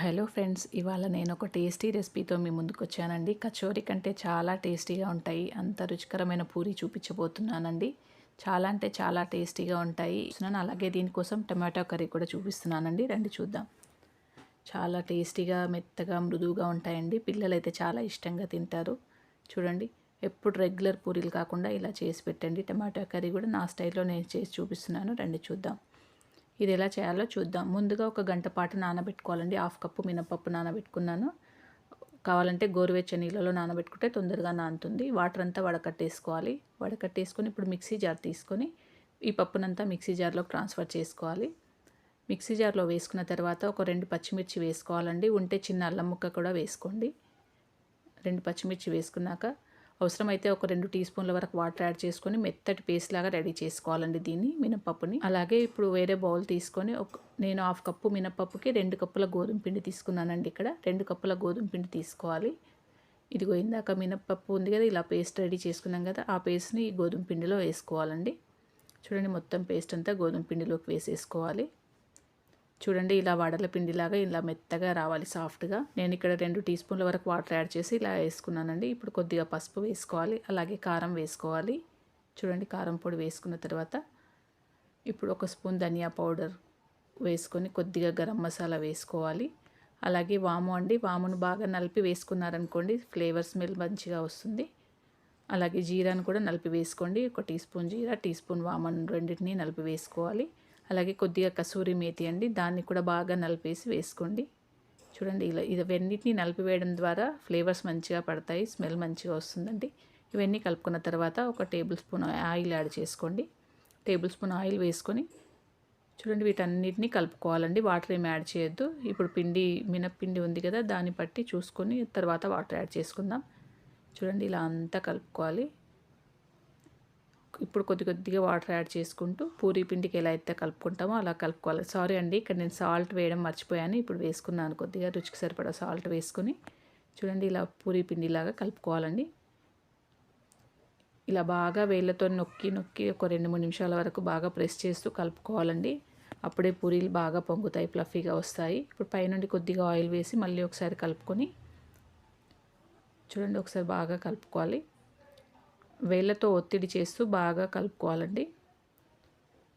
Hello friends ఇవాళ నేను ఒక టేస్టీ రెసిపీతో మీ ముందుకు వచ్చానండి కచోరీ కంటే చాలా టేస్టీగా ఉంటాయి. అంత రుచికరమైన పూరి చూపించబోతున్నానండి. చాలా అంటే చాలా టేస్టీగా ఉంటాయి. చూస్తున్నాను అలాగే దీనికోసం టమాటో కర్రీ కూడా చూపిస్తున్నానండి. రండి చూద్దాం. చాలా టేస్టీగా మెత్తగా మృదువుగా ఉంటాయండి. పిల్లలైతే చాలా ఇష్టంగా తింటారు. చూడండి ఎప్పుడు రెగ్యులర్ పూరీలు కాకుండా ఇలా చేసి పెట్టండి. టమాటో కర్రీ కూడా నా స్టైల్లో నేను చేసి చూపిస్తున్నాను. రండి చూద్దాం. ఇది ఎలా చేయాలో చూద్దాం. ముందుగా ఒక గంట పాటు నానబెట్టుకోవాలండి. హాఫ్ కప్పు మినపప్పు నానబెట్టుకున్నాను. కావాలంటే గోరువెచ్చ నీళ్ళలో నానబెట్టుకుంటే తొందరగా నానుతుంది. వాటర్ అంతా వడకట్టేసుకోవాలి. వడకట్టేసుకొని ఇప్పుడు మిక్సీ జార్ తీసుకొని ఈ పప్పునంతా మిక్సీ జార్లో ట్రాన్స్ఫర్ చేసుకోవాలి. మిక్సీ జార్లో వేసుకున్న తర్వాత ఒక రెండు పచ్చిమిర్చి వేసుకోవాలండి. ఉంటే చిన్న అల్లం ముక్క కూడా వేసుకోండి. రెండు పచ్చిమిర్చి వేసుకున్నాక అవసరమైతే ఒక రెండు టీ స్పూన్ల వరకు వాటర్ యాడ్ చేసుకొని మెత్తటి పేస్ట్ లాగా రెడీ చేసుకోవాలండి దీన్ని మినపప్పుని అలాగే ఇప్పుడు వేరే బౌల్ తీసుకొని ఒక నేను హాఫ్ కప్పు మినపప్పుకి రెండు కప్పుల గోధుమ పిండి తీసుకున్నానండి ఇక్కడ. రెండు కప్పుల గోధుమ పిండి తీసుకోవాలి. ఇదిగో ఇందాక మినపప్పు ఉంది కదా ఇలా పేస్ట్ రెడీ చేసుకున్నాం కదా ఆ పేస్ట్ని గోధుమ పిండిలో వేసుకోవాలండి. చూడండి మొత్తం పేస్ట్ అంతా గోధుమ పిండిలోకి వేసేసుకోవాలి. చూడండి ఇలా వడల పిండిలాగా ఇలా మెత్తగా రావాలి సాఫ్ట్గా. నేను ఇక్కడ రెండు టీ స్పూన్ల వరకు వాటర్ యాడ్ చేసి ఇలా వేసుకున్నానండి. ఇప్పుడు కొద్దిగా పసుపు వేసుకోవాలి అలాగే కారం వేసుకోవాలి. చూడండి కారం పొడి వేసుకున్న తర్వాత ఇప్పుడు ఒక స్పూన్ ధనియా పౌడర్ వేసుకొని కొద్దిగా గరం మసాలా వేసుకోవాలి. అలాగే వాము అండి వామును బాగా నలిపి వేసుకున్నారనుకోండి ఫ్లేవర్ స్మెల్ మంచిగా వస్తుంది. అలాగే జీరాను కూడా నలిపి వేసుకోండి ఒక టీ స్పూన్ జీరా టీ స్పూన్ వామన్ రెండింటిని నలిపి వేసుకోవాలి. అలాగే కొద్దిగా కసూరి మేతి అండి దాన్ని కూడా బాగా నలిపేసి వేసుకోండి. చూడండి ఇలా ఇవన్నిటిని నలిపివేయడం ద్వారా ఫ్లేవర్స్ మంచిగా పడతాయి స్మెల్ మంచిగా వస్తుందండి. ఇవన్నీ కలుపుకున్న తర్వాత ఒక టేబుల్ స్పూన్ ఆయిల్ యాడ్ చేసుకోండి. టేబుల్ స్పూన్ ఆయిల్ వేసుకొని చూడండి వీటన్నిటిని కలుపుకోవాలండి వాటర్ ఏమి యాడ్ చేయొద్దు. ఇప్పుడు పిండి మినప్పిండి ఉంది కదా దాన్ని బట్టి చూసుకొని తర్వాత వాటర్ యాడ్ చేసుకుందాం. చూడండి ఇలా అంతా కలుపుకోవాలి. ఇప్పుడు కొద్ది కొద్దిగా వాటర్ యాడ్ చేసుకుంటూ పూరీ పిండికి ఎలా అయితే కలుపుకుంటామో అలా కలుపుకోవాలి. సారీ అండి ఇక్కడ నేను సాల్ట్ వేయడం మర్చిపోయాను. ఇప్పుడు వేసుకున్నాను కొద్దిగా రుచికి సరిపడా సాల్ట్ వేసుకొని. చూడండి ఇలా పూరీ పిండిలాగా కలుపుకోవాలండి. ఇలా బాగా వేళ్ళతో నొక్కి నొక్కి ఒక రెండు మూడు నిమిషాల వరకు బాగా ప్రెస్ చేస్తూ కలుపుకోవాలండి. అప్పుడే పూరీలు బాగా పొంగుతాయి ఫ్లఫీగా వస్తాయి. ఇప్పుడు పైనుండి కొద్దిగా ఆయిల్ వేసి మళ్ళీ ఒకసారి కలుపుకొని చూడండి ఒకసారి బాగా కలుపుకోవాలి. వేళ్ళతో ఒత్తిడి చేస్తూ బాగా కలుపుకోవాలండి.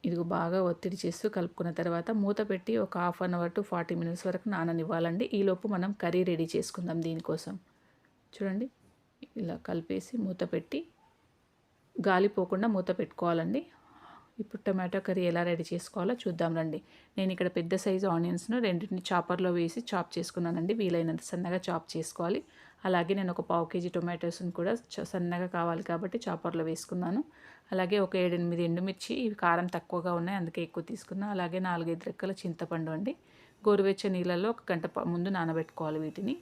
ఇదిగో బాగా ఒత్తిడి చేస్తూ కలుపుకున్న తర్వాత మూత పెట్టి ఒక half an hour to forty minutes వరకు నాననివ్వాలండి. ఈలోపు మనం కర్రీ రెడీ చేసుకుందాం దీనికోసం. చూడండి ఇలా కలిపేసి మూత పెట్టి గాలిపోకుండా మూత పెట్టుకోవాలండి. ఇప్పుడు టమాటో కర్రీ ఎలా రెడీ చేసుకోవాలో చూద్దాం రండి. నేను ఇక్కడ పెద్ద సైజు ఆనియన్స్ను రెండింటిని చాపర్లో వేసి చాప్ చేసుకున్నానండి. వీలైనంత సన్నగా చాప్ చేసుకోవాలి. అలాగే నేను ఒక పావు కేజీ టొమాటోస్ని కూడా సన్నగా కావాలి కాబట్టి చాపర్లో వేసుకున్నాను. అలాగే ఒక ఏడెనిమిది ఎండుమిర్చి ఇవి కారం తక్కువగా ఉన్నాయి అందుకే ఎక్కువ తీసుకున్నాను అలాగే నాలుగైదు రెక్కల చింతపండు అండి. గోరువెచ్చ నీళ్ళల్లో ఒక గంట ముందు నానబెట్టుకోవాలి వీటిని.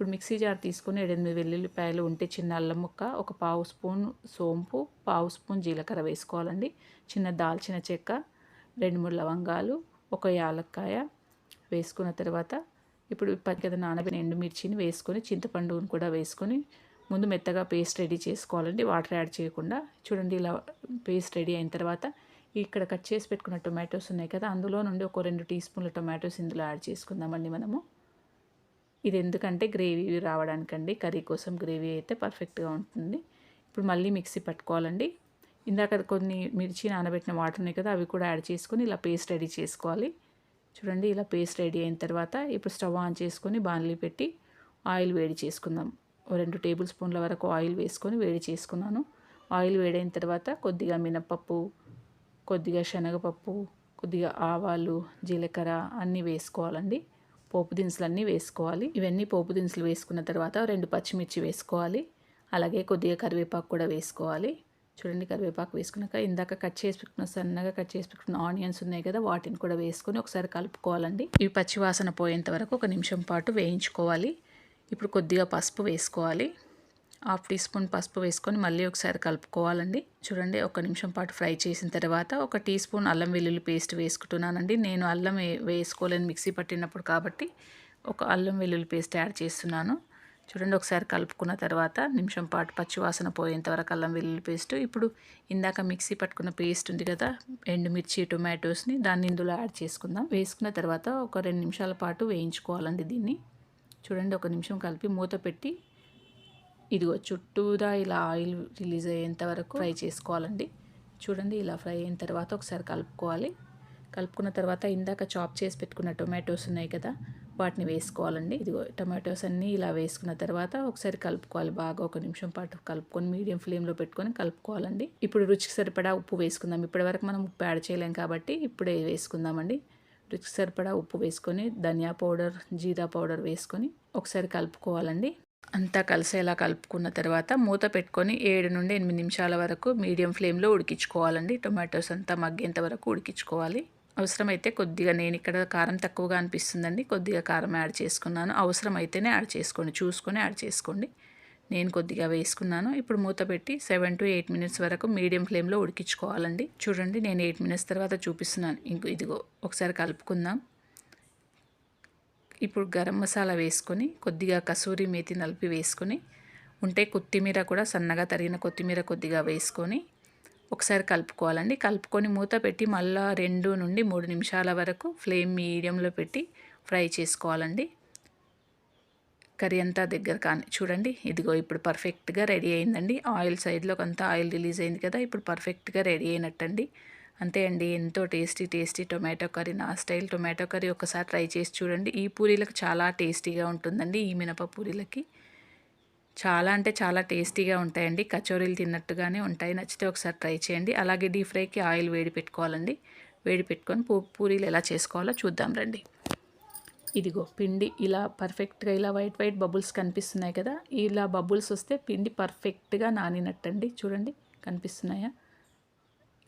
ఇప్పుడు మిక్సీ జార్ తీసుకుని ఎనిమిది వెల్లుల్లిపాయలు ఉంటే చిన్న అల్లం ముక్క ఒక పావు స్పూన్ సోంపు పావు స్పూన్ జీలకర్ర వేసుకోవాలండి. చిన్న దాల్చిన చెక్క రెండు మూడు లవంగాలు ఒక యాలక్కాయ వేసుకున్న తర్వాత ఇప్పుడు పక్కన నానబెట్టిన ఎండుమిర్చిని వేసుకొని చింతపండుని కూడా వేసుకొని ముందు మెత్తగా పేస్ట్ రెడీ చేసుకోవాలండి. వాటర్ యాడ్ చేయకుండా చూడండి ఇలా పేస్ట్ రెడీ అయిన తర్వాత ఇక్కడ కట్ చేసి పెట్టుకున్న టొమాటోస్ ఉన్నాయి కదా అందులో నుండి ఒక రెండు టీ స్పూన్ల టొమాటోస్ ఇందులో యాడ్ చేసుకుందామండి మనము. ఇది ఎందుకంటే గ్రేవీ రావడానికండి. కర్రీ కోసం గ్రేవీ అయితే పర్ఫెక్ట్గా ఉంటుంది. ఇప్పుడు మళ్ళీ మిక్సీ పట్టుకోవాలండి. ఇందాక కొన్ని మిర్చి నానబెట్టిన వాటర్ ఉన్నాయి కదా అవి కూడా యాడ్ చేసుకొని ఇలా పేస్ట్ రెడీ చేసుకోవాలి. చూడండి ఇలా పేస్ట్ రెడీ అయిన తర్వాత ఇప్పుడు స్టవ్ ఆన్ చేసుకొని బాణలి పెట్టి ఆయిల్ వేడి చేసుకుందాం. రెండు టేబుల్ స్పూన్ల వరకు ఆయిల్ వేసుకొని వేడి చేసుకున్నాను. ఆయిల్ వేడైన తర్వాత కొద్దిగా మినపప్పు కొద్దిగా శనగపప్పు కొద్దిగా ఆవాలు జీలకర్ర అన్నీ వేసుకోవాలండి. పోపు దినుసులన్నీ వేసుకోవాలి. ఇవన్నీ పోపు దినుసులు వేసుకున్న తర్వాత రెండు పచ్చిమిర్చి వేసుకోవాలి. అలాగే కొద్దిగా కరివేపాకు కూడా వేసుకోవాలి. చూడండి కరివేపాకు వేసుకున్నాక ఇందాక కట్ చేసి పెట్టుకున్న సన్నగా కట్ చేసి పెట్టుకున్న ఆనియన్స్ ఉన్నాయి కదా వాటిని కూడా వేసుకొని ఒకసారి కలుపుకోవాలండి. ఇవి పచ్చివాసన పోయేంత వరకు ఒక నిమిషం పాటు వేయించుకోవాలి. ఇప్పుడు కొద్దిగా పసుపు వేసుకోవాలి. హాఫ్ టీ స్పూన్ పసుపు వేసుకొని మళ్ళీ ఒకసారి కలుపుకోవాలండి. చూడండి ఒక నిమిషం పాటు ఫ్రై చేసిన తర్వాత ఒక టీ స్పూన్ అల్లం వెల్లుల్లి పేస్ట్ వేసుకుంటున్నానండి. నేను అల్లం వేసుకోలేని మిక్సీ పట్టినప్పుడు కాబట్టి ఒక అల్లం వెల్లుల్లి పేస్ట్ యాడ్ చేస్తున్నాను. చూడండి ఒకసారి కలుపుకున్న తర్వాత నిమిషం పాటు పచ్చివాసన పోయేంత వరకు అల్లం వెల్లుల్లి పేస్ట్. ఇప్పుడు ఇందాక మిక్సీ పట్టుకున్న పేస్ట్ ఉంది కదా ఎండుమిర్చి టొమాటోస్ని దాన్ని ఇందులో యాడ్ చేసుకుందాం. వేసుకున్న తర్వాత ఒక రెండు నిమిషాల పాటు వేయించుకోవాలండి దీన్ని. చూడండి ఒక నిమిషం కలిపి మూత పెట్టి ఇదిగో చుట్టూరా ఇలా ఆయిల్ రిలీజ్ అయ్యేంత వరకు ఫ్రై చేసుకోవాలండి. చూడండి ఇలా ఫ్రై అయిన తర్వాత ఒకసారి కలుపుకోవాలి. కలుపుకున్న తర్వాత ఇందాక చాప్ చేసి పెట్టుకున్న టొమాటోస్ ఉన్నాయి కదా వాటిని వేసుకోవాలండి. ఇదిగో టొమాటోస్ అన్నీ ఇలా వేసుకున్న తర్వాత ఒకసారి కలుపుకోవాలి. బాగా ఒక నిమిషం పాటు కలుపుకొని మీడియం ఫ్లేమ్లో పెట్టుకొని కలుపుకోవాలండి. ఇప్పుడు రుచికి సరిపడా ఉప్పు వేసుకుందాం. ఇప్పటివరకు మనం ఉప్పు యాడ్ చేయలేం కాబట్టి ఇప్పుడే వేసుకుందామండి. రుచికి సరిపడా ఉప్పు వేసుకొని ధనియా పౌడర్ జీరా పౌడర్ వేసుకొని ఒకసారి కలుపుకోవాలండి. అంతా కలిసేలా కలుపుకున్న తర్వాత మూత పెట్టుకొని ఏడు నుండి ఎనిమిది నిమిషాల వరకు మీడియం ఫ్లేమ్లో ఉడికించుకోవాలండి. టొమాటోస్ అంతా మగ్గేంత వరకు ఉడికించుకోవాలి. అవసరమైతే కొద్దిగా నేను ఇక్కడ కారం తక్కువగా అనిపిస్తుందండి. కొద్దిగా కారం యాడ్ చేసుకున్నాను. అవసరమైతేనే యాడ్ చేసుకోండి. చూసుకొని యాడ్ చేసుకోండి. నేను కొద్దిగా వేసుకున్నాను. ఇప్పుడు మూత పెట్టి సెవెన్ టు ఎయిట్ మినిట్స్ వరకు మీడియం ఫ్లేమ్లో ఉడికించుకోవాలండి. చూడండి నేను ఎయిట్ మినిట్స్ తర్వాత చూపిస్తున్నాను. ఇంకో ఇదిగో ఒకసారి కలుపుకుందాం. ఇప్పుడు గరం మసాలా వేసుకొని కొద్దిగా కసూరి మేతి నలిపి వేసుకొని ఉంటే కొత్తిమీర కూడా సన్నగా తరిగిన కొత్తిమీర కొద్దిగా వేసుకొని ఒకసారి కలుపుకోవాలండి. కలుపుకొని మూత పెట్టి మళ్ళా రెండు నుండి మూడు నిమిషాల వరకు ఫ్లేమ్ మీడియంలో పెట్టి ఫ్రై చేసుకోవాలండి. కర్రీ అంతా దగ్గర కానీ చూడండి ఇదిగో ఇప్పుడు పర్ఫెక్ట్గా రెడీ అయిందండి. ఆయిల్ సైడ్లో కొంత ఆయిల్ రిలీజ్ అయింది కదా ఇప్పుడు పర్ఫెక్ట్గా రెడీ అయినట్టండి. అంతే అండి ఎంతో టేస్టీ టేస్టీ టొమాటో కర్రీ నా స్టైల్ టొమాటో కర్రీ ఒకసారి ట్రై చేసి చూడండి. ఈ పూరీలకు చాలా టేస్టీగా ఉంటుందండి ఈ మినప పూరీలకి. చాలా అంటే చాలా టేస్టీగా ఉంటాయండి కచోరీలు తిన్నట్టుగానే ఉంటాయి. నచ్చితే ఒకసారి ట్రై చేయండి. అలాగే డీప్ ఫ్రైకి ఆయిల్ వేడి పెట్టుకోవాలండి. వేడి పెట్టుకొని పూ పూరీలు ఎలా చేసుకోవాలో చూద్దాం రండి. ఇదిగో పిండి ఇలా పర్ఫెక్ట్గా ఇలా వైట్ వైట్ బబుల్స్ కనిపిస్తున్నాయి కదా ఇలా బబుల్స్ వస్తే పిండి పర్ఫెక్ట్గా నానినట్టండి. చూడండి కనిపిస్తున్నాయా?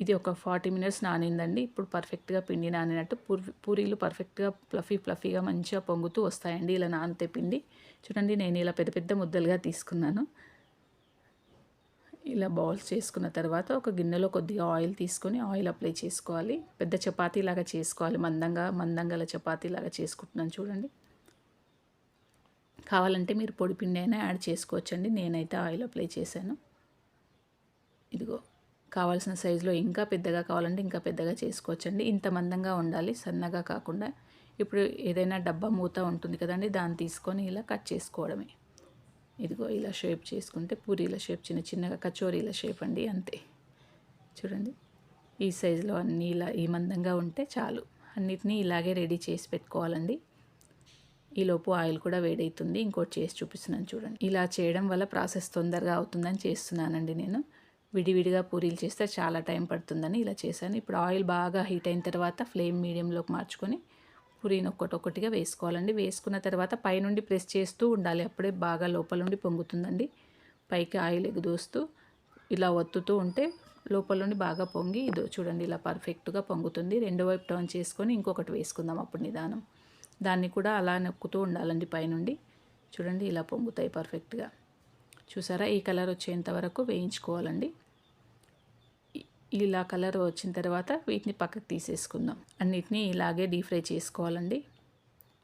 ఇది ఒక ఫార్టీ మినిట్స్ నానిందండి. ఇప్పుడు పర్ఫెక్ట్గా పిండి నానినట్టు పూరీలు పర్ఫెక్ట్గా ప్లఫీ ప్లఫీగా మంచిగా పొంగుతూ వస్తాయండి ఇలా నానితే పిండి. చూడండి నేను ఇలా పెద్ద పెద్ద ముద్దలుగా తీసుకున్నాను. ఇలా బౌల్స్ చేసుకున్న తర్వాత ఒక గిన్నెలో కొద్దిగా ఆయిల్ తీసుకొని ఆయిల్ అప్లై చేసుకోవాలి. పెద్ద చపాతీలాగా చేసుకోవాలి. మందంగా మందంగల చపాతీలాగా చేసుకుంటున్నాను చూడండి. కావాలంటే మీరు పొడి పిండి అయినా యాడ్ చేసుకోవచ్చండి. నేనైతే ఆయిల్ అప్లై చేశాను. ఇదిగో. కావాల్సిన సైజులో ఇంకా పెద్దగా కావాలంటే ఇంకా పెద్దగా చేసుకోవచ్చండి. ఇంత మందంగా ఉండాలి సన్నగా కాకుండా. ఇప్పుడు ఏదైనా డబ్బా మూత ఉంటుంది కదండి దాన్ని తీసుకొని ఇలా కట్ చేసుకోవడమే. ఇదిగో ఇలా షేప్ చేసుకుంటే పూరీల షేప్ చిన్న చిన్నగా కచోరీల షేప్ అండి అంతే. చూడండి ఈ సైజులో అన్నీ ఇలా ఈ మందంగా ఉంటే చాలు. అన్నిటినీ ఇలాగే రెడీ చేసి పెట్టుకోవాలండి. ఈలోపు ఆయిల్ కూడా వేడవుతుంది. ఇంకోటి చేసి చూపిస్తున్నాను చూడండి. ఇలా చేయడం వల్ల ప్రాసెస్ తొందరగా అవుతుందని చేస్తున్నానండి నేను. విడివిడిగా పూరీలు చేస్తే చాలా టైం పడుతుందని ఇలా చేశాను. ఇప్పుడు ఆయిల్ బాగా హీట్ అయిన తర్వాత ఫ్లేమ్ మీడియంలోకి మార్చుకొని పూరీని ఒక్కటొక్కటిగా వేసుకోవాలండి. వేసుకున్న తర్వాత పైనుండి ప్రెస్ చేస్తూ ఉండాలి. అప్పుడే బాగా లోపల నుండి పొంగుతుందండి. పైకి ఆయిల్ ఎగుదోస్తూ ఇలా ఒత్తుతూ ఉంటే లోపల నుండి బాగా పొంగి ఇదో చూడండి ఇలా పర్ఫెక్ట్గా పొంగుతుంది. రెండో వైపు టర్న్ చేసుకొని ఇంకొకటి వేసుకుందాం అప్పుడు నిదానం. దాన్ని కూడా అలా నొక్కుతూ ఉండాలండి పైనుండి. చూడండి ఇలా పొంగుతాయి పర్ఫెక్ట్గా. చూసారా? ఈ కలర్ వచ్చేంత వరకు వేయించుకోవాలండి. ఇలా కలర్ వచ్చిన తర్వాత వీటిని పక్కకు తీసేసుకుందాం. అన్నిటినీ ఇలాగే డీప్ ఫ్రై చేసుకోవాలండి.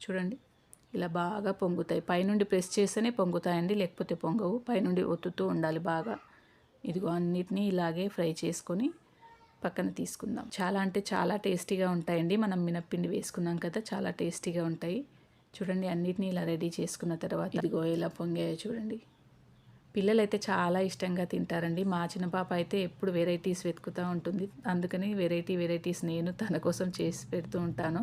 చూడండి ఇలా బాగా పొంగుతాయి. పైనుండి ప్రెస్ చేస్తేనే పొంగుతాయండి లేకపోతే పొంగవు. పైనుండి ఒత్తుతూ ఉండాలి బాగా. ఇదిగో అన్నిటినీ ఇలాగే ఫ్రై చేసుకొని పక్కన తీసుకుందాం. చాలా అంటే చాలా టేస్టీగా ఉంటాయండి. మనం మినప్పిండి వేసుకున్నాం కదా చాలా టేస్టీగా ఉంటాయి. చూడండి అన్నిటినీ ఇలా రెడీ చేసుకున్న తర్వాత ఇదిగో ఇలా పొంగాయో చూడండి. పిల్లలైతే చాలా ఇష్టంగా తింటారండి. మా చిన్న పాప అయితే ఎప్పుడు వెరైటీస్ వెతుకుతూ ఉంటుంది. అందుకని వెరైటీ వెరైటీస్ నేను తన కోసం చేసి పెడుతూ ఉంటాను.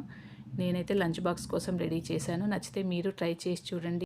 నేనైతే లంచ్ బాక్స్ కోసం రెడీ చేశాను. నచ్చితే మీరు ట్రై చేసి చూడండి.